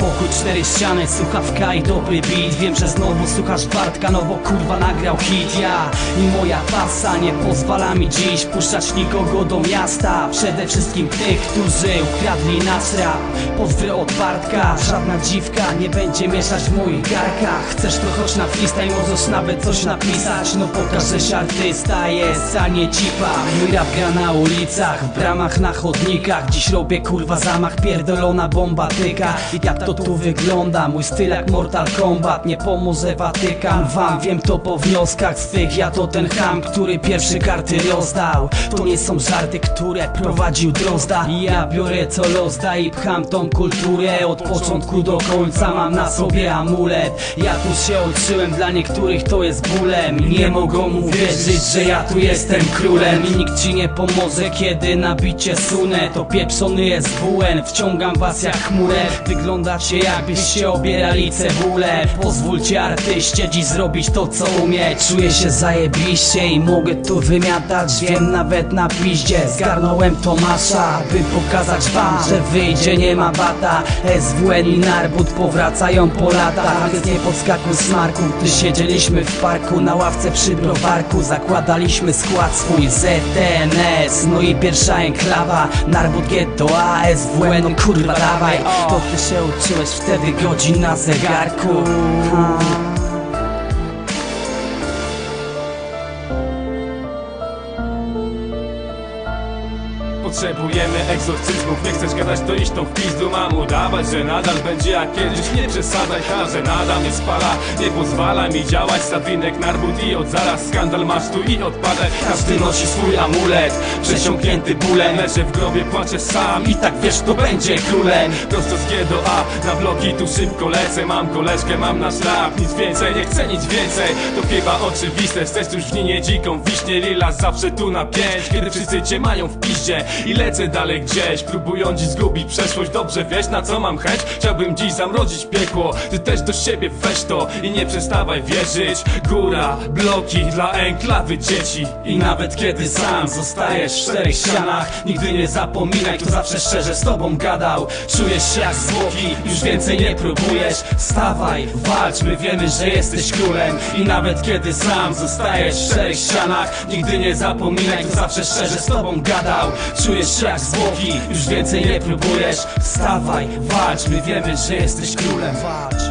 pokój, cztery ściany, słuchawka i dobry beat. Wiem, że znowu słuchasz Bartka, no bo kurwa nagrał hit. Ja i moja pasa nie pozwala mi dziś puszczać nikogo do miasta. Przede wszystkim tych, którzy ukradli nas rap. Pozdry od Bartka, żadna dziwka nie będzie mieszać w moich garkach. Chcesz to chodź na freestyle, możesz nawet coś napisać. No pokaż, że się artysta jest, a nie cipa. Mój rap gra na ulicach, w bramach, na chodnikach. Dziś robię kurwa zamach, pierdolona bomba tyka I tu wygląda, mój styl jak Mortal Kombat Nie pomoże Watykan. Wam, wiem to po wnioskach swych. Ja to ten ham, który pierwszy karty rozdał. To nie są żarty, które prowadził Drozda. Ja biorę co los da i pcham tą kulturę. Od początku do końca mam na sobie amulet. Ja tu się uczyłem, dla niektórych to jest bólem. Nie mogą uwierzyć, że ja tu jestem królem. I nikt ci nie pomoże, kiedy na bicie sunę. To pieprzony jest WN, wciągam was jak chmurę Wyglądacie jakbyście obierali cebulę. Pozwólcie artyście dziś zrobić to co umie. Czuję się zajebiście i mogę tu wymiatać. Wiem nawet na piździe, zgarnąłem Tomasza By pokazać wam, że wyjdzie nie ma bata. SWN i Narbut powracają po latach Więc nie podskakuj smarku, gdy siedzieliśmy w parku Na ławce przy browarku zakładaliśmy skład swój ZTNS No i pierwsza enklawa, Narbut Ghetto A SWN, kurwa dawaj. To ty się uczyłeś wtedy godzin na zegarku Potrzebujemy egzorcyzmów, nie chcesz gadać to iść tą w pizdu. Mam udawać, że nadal będzie jak kiedyś Nie przesadzaj, ha, że nada mnie spala. Nie pozwala mi działać, Sawinek, Narbut i od zaraz Skandal masz tu i odpadę Każdy nosi swój amulet Przesiąknięty bólem. Leżę w grobie, płaczę sam I tak wiesz, to będzie królem. Prosto z G do A, na bloki tu szybko lecę. Mam koleżkę, mam nasz rap Nic więcej, nie chcę nic więcej. To chyba oczywiste, chcesz już w linie dziką. Wiśnie lila zawsze tu na pięć Kiedy wszyscy cię mają w piździe I lecę dalej gdzieś Próbują dziś zgubić przeszłość. Dobrze wiesz na co mam chęć? Chciałbym dziś zamrozić piekło. Ty też do siebie weź to I nie przestawaj wierzyć. Góra, bloki dla enklawy dzieci. I nawet kiedy sam zostajesz w czterech ścianach Nigdy nie zapominaj, kto zawsze szczerze z tobą gadał. Czujesz się jak zwłoki, już więcej nie próbujesz. Stawaj, walcz, my wiemy, że jesteś królem. I nawet kiedy sam zostajesz w czterech ścianach Nigdy nie zapominaj, kto zawsze szczerze z tobą gadał. Czujesz się jak zwłoki, już więcej nie próbujesz. Stawaj, walcz, my wiemy, że jesteś królem. Walcz